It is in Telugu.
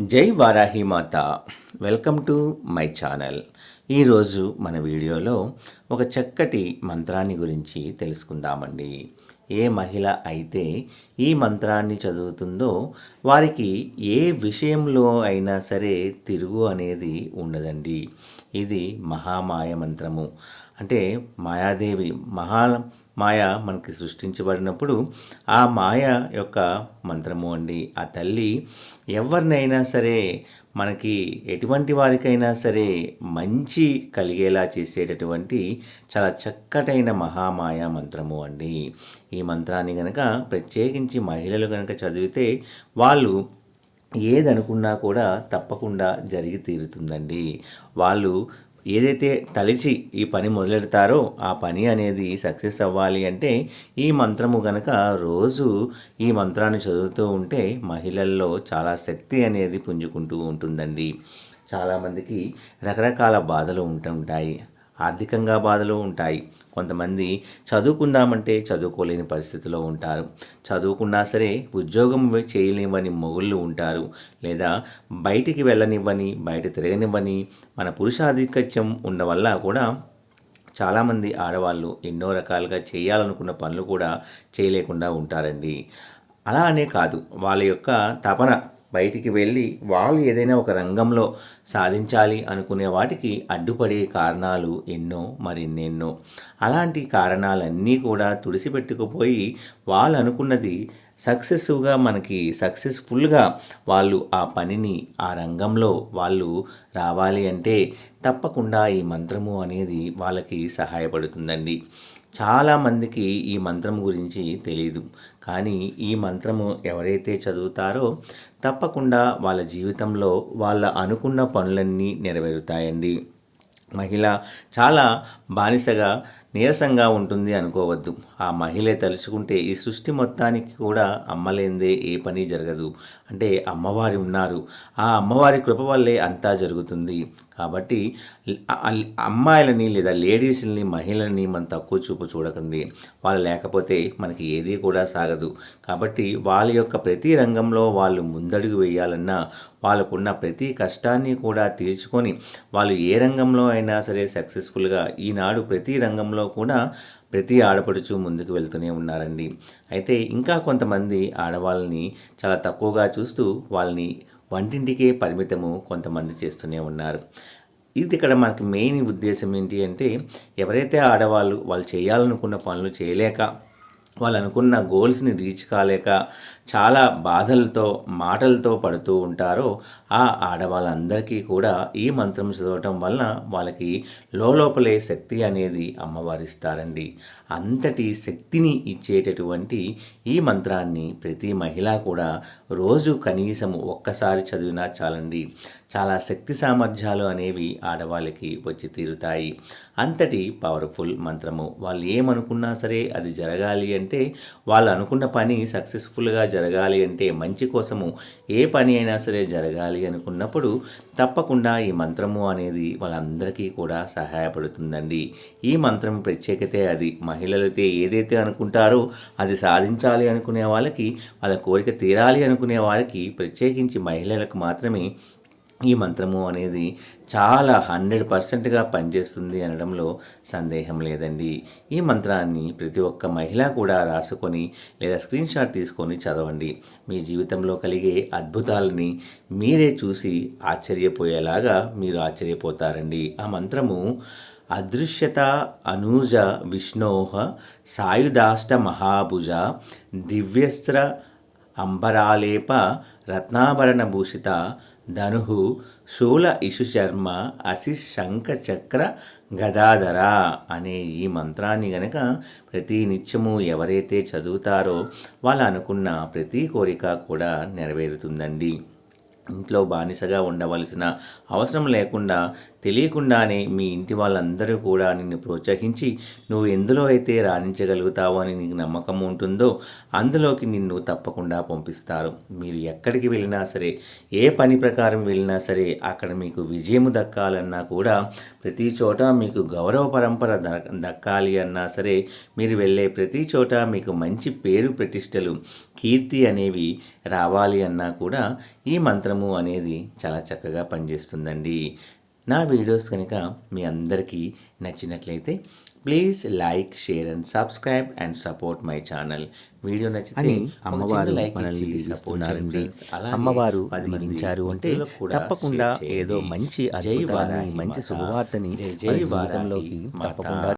జై Varahi Mata. Welcome to my channel. ఈరోజు మన వీడియోలో ఒక చక్కటి మంత్రాన్ని గురించి తెలుసుకుందామండి. ఏ మహిళ అయితే ఈ మంత్రాన్ని చదువుతుందో వారికి ఏ విషయంలో అయినా సరే తిరుగు అనేది ఉండదండి. ఇది మహామాయ మంత్రము. అంటే మాయాదేవి మహా మాయ మనకి సృష్టించబడినప్పుడు ఆ మాయ యొక్క మంత్రము అండి. ఆ తల్లి ఎవరినైనా సరే మనకి ఎటువంటి వారికైనా సరే మంచి కలిగేలా చేసేటటువంటి చాలా చక్కటైన మహామాయ మంత్రము అండి. ఈ మంత్రాన్ని గనక ప్రత్యేకించి మహిళలు గనక చదివితే వాళ్ళు ఏదనుకున్నా కూడా తప్పకుండా జరిగి తీరుతుందండి. వాళ్ళు ఏదైతే తలిచి ఈ పని మొదలెడతారో ఆ పని అనేది సక్సెస్ అవ్వాలి అంటే ఈ మంత్రము గనక రోజు ఈ మంత్రాన్ని చదువుతూ ఉంటే మహిళల్లో చాలా శక్తి అనేది పుంజుకుంటూ ఉంటుందండి. చాలామందికి రకరకాల బాధలు ఉంటుంటాయి ఆర్థికంగా బాధలు ఉంటాయి. కొంతమంది చదువుకుందామంటే చదువుకోలేని పరిస్థితిలో ఉంటారు. చదువుకున్నా సరే ఉద్యోగం చేయలేవని మొగుళ్ళు ఉంటారు. లేదా బయటికి వెళ్ళనివ్వని బయట తిరగనివ్వని మన పురుషాధిక్యం ఉన్న వల్ల కూడా చాలామంది ఆడవాళ్ళు ఎన్నో రకాలుగా చేయాలనుకున్న పనులు కూడా చేయలేకుండా ఉంటారండి. అలా అనే కాదు. వాళ్ళ యొక్క తపన బయటికి వెళ్ళి వాళ్ళు ఏదైనా ఒక రంగంలో సాధించాలి అనుకునే వాటికి అడ్డుపడే కారణాలు ఎన్నో మరిన్నెన్నో. అలాంటి కారణాలన్నీ కూడా తుడిసిపెట్టుకుపోయి వాళ్ళు అనుకున్నది సక్సెస్గా మనకి సక్సెస్ఫుల్గా వాళ్ళు ఆ పనిని ఆ రంగంలో వాళ్ళు రావాలి అంటే తప్పకుండా ఈ మంత్రము అనేది వాళ్ళకి సహాయపడుతుందండి. చాలామందికి ఈ మంత్రం గురించి తెలియదు కానీ ఈ మంత్రము ఎవరైతే చదువుతారో తప్పకుండా వాళ్ళ జీవితంలో వాళ్ళ అనుకున్న పనులన్నీ నెరవేరుతాయండి. మహిళ చాలా బానిసగా నీరసంగా ఉంటుంది అనుకోవద్దు. ఆ మహిళ తలుచుకుంటే ఈ సృష్టి మొత్తానికి కూడా అమ్మలేందే ఏ పని జరగదు. అంటే అమ్మవారి ఉన్నారు. ఆ అమ్మవారి కృప వల్లే అంతా జరుగుతుంది. కాబట్టి అమ్మాయిలని లేదా లేడీస్ని మహిళల్ని మనం తక్కువ చూపు చూడకండి. వాళ్ళు లేకపోతే మనకి ఏది కూడా సాగదు. కాబట్టి వాళ్ళ యొక్క ప్రతి రంగంలో వాళ్ళు ముందడుగు వేయాలన్నా వాళ్ళకున్న ప్రతి కష్టాన్ని కూడా తీర్చుకొని వాళ్ళు ఏ రంగంలో అయినా సరే సక్సెస్ఫుల్గా ఈనాడు ప్రతి రంగంలో కూడా ప్రతి ఆడపడుచు ముందుకు వెళ్తూనే ఉన్నారండి. అయితే ఇంకా కొంతమంది ఆడవాళ్ళని చాలా తక్కువగా చూస్తూ వాళ్ళని వంటింటికే పరిమితము కొంతమంది చేస్తూనే ఉన్నారు. ఇది ఇక్కడ మనకి మెయిన్ ఉద్దేశం ఏంటి అంటే ఎవరైతే ఆడవాళ్ళు వాళ్ళు చేయాలనుకున్న పనులు చేయలేక వాళ్ళు అనుకున్న గోల్స్ని రీచ్ కాలేక చాలా బాధలతో మాటలతో పడుతూ ఉంటారో ఆ ఆడవాళ్ళందరికీ కూడా ఈ మంత్రం చదవటం వలన వాళ్ళకి లోపలే శక్తి అనేది అమ్మవారిస్తారండి. అంతటి శక్తిని ఇచ్చేటటువంటి ఈ మంత్రాన్ని ప్రతి మహిళ కూడా రోజు కనీసం ఒక్కసారి చదివినా చాలండి. చాలా శక్తి సామర్థ్యాలు అనేవి ఆడవాళ్ళకి వచ్చి తీరుతాయి. అంతటి పవర్ఫుల్ మంత్రము. వాళ్ళు ఏమనుకున్నా సరే అది జరగాలి అంటే వాళ్ళు అనుకున్న పని సక్సెస్ఫుల్గా జరగాలి అంటే మంచి కోసము ఏ పని అయినా సరే జరగాలి అనుకున్నప్పుడు తప్పకుండా ఈ మంత్రము అనేది వాళ్ళందరికీ కూడా సహాయపడుతుందండి. ఈ మంత్రం ప్రత్యేకతే అది. మహిళలైతే ఏదైతే అనుకుంటారో అది సాధించాలి అనుకునే వాళ్ళకి వాళ్ళ కోరిక తీరాలి అనుకునే వారికి ప్రత్యేకించి మహిళలకు మాత్రమే ఈ మంత్రము అనేది చాలా హండ్రెడ్ పర్సెంట్గా పనిచేస్తుంది అనడంలో సందేహం లేదండి. ఈ మంత్రాన్ని ప్రతి ఒక్క మహిళ కూడా రాసుకొని లేదా స్క్రీన్ షాట్ తీసుకొని చదవండి. మీ జీవితంలో కలిగే అద్భుతాలని మీరే చూసి ఆశ్చర్యపోయేలాగా మీరు ఆశ్చర్యపోతారండి. ఆ మంత్రము అదృశ్యత అనూజ విష్ణోహ సాయుధాష్ట మహాభుజ దివ్యస్త్ర అంబరాలేప రత్నాభరణ భూషిత ధనుహు శూల ఇషుశర్మ అసి శంఖ చక్ర గదాధర అనే ఈ మంత్రాన్ని గనక ప్రతి నిత్యము ఎవరైతే చదువుతారో వాళ్ళు అనుకున్న ప్రతి కోరిక కూడా నెరవేరుతుందండి. ఇంట్లో బానిసగా ఉండవలసిన అవసరం లేకుండా తెలియకుండానే మీ ఇంటి వాళ్ళందరూ కూడా నిన్ను ప్రోత్సహించి నువ్వు ఎందులో అయితే రాణించగలుగుతావో అని నీకు నమ్మకం ఉంటుందో అందులోకి నిన్ను తప్పకుండా పంపిస్తారు. మీరు ఎక్కడికి వెళ్ళినా సరే ఏ పని ప్రకారం వెళ్ళినా సరే అక్కడ మీకు విజయము దక్కాలన్నా కూడా ప్రతి చోట మీకు గౌరవ పరంపర దక్కాలి అన్నా సరే మీరు వెళ్ళే ప్రతి చోట మీకు మంచి పేరు ప్రతిష్టలు కీర్తి అనేవి రావాలి అన్నా కూడా ఈ మంత్రం మంత్రము అనేది చాలా చక్కగా పనిచేస్తుందండి నా వీడియోస్ కనుక మీ అందరికీ నచ్చినట్లయితే please like share and subscribe and support my channel video నచ్చితే అమ్మవారు మనల్ని friends. అలాగే అమ్మవారు దీవించారు అంటే తప్పకుండా. ఏదో మంచి అద్భుతాన్ని మంచి. శుభవార్తని జై జై జీవితంలోకి. తప్పకుండా